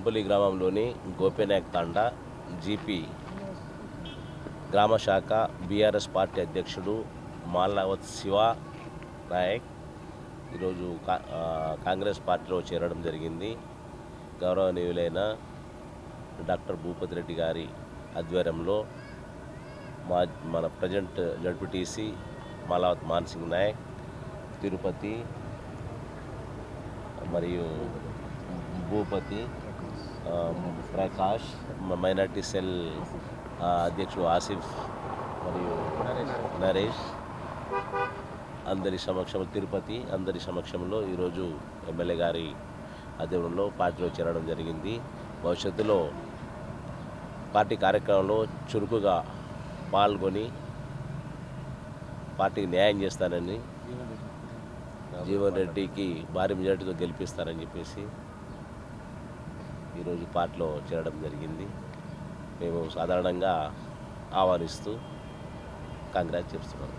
తాడేపల్లి గ్రామంలోని గోపినాయక్ తాండా జీపీ గ్రామ శాఖ బీఆర్ఎస్ పార్టీ అధ్యక్షుడు మాలావత్ శివ నాయక్ ఈరోజు కా కాంగ్రెస్ పార్టీలో చేరడం జరిగింది. గౌరవనీయులైన డాక్టర్ భూపతి రెడ్డి గారి ఆధ్వర్యంలో మా మన ప్రజెంట్ జడ్పీటీసీ మాలావత్ మాన్సింగ్ నాయక్ తిరుపతి మరియు భూపతి ప్రకాష్ మైనార్టీ సెల్ అధ్యక్షుడు ఆసిఫ్ మరియు నరేష్ అందరి సమక్షంలో తిరుపతి అందరి సమక్షంలో ఈరోజు ఎమ్మెల్యే గారి ఆధ్వర్యంలో పార్టీలో చేరడం జరిగింది. భవిష్యత్తులో పార్టీ కార్యక్రమంలో చురుకుగా పాల్గొని పార్టీకి న్యాయం చేస్తానని జీవన్ రెడ్డికి భారీ మెజార్టీతో గెలిపిస్తారని చెప్పేసి ఈరోజు పార్టీలో చేరడం జరిగింది. మేము సాధారణంగా ఆహ్వానిస్తూ కాంగ్రెస్ చెప్తున్నాము.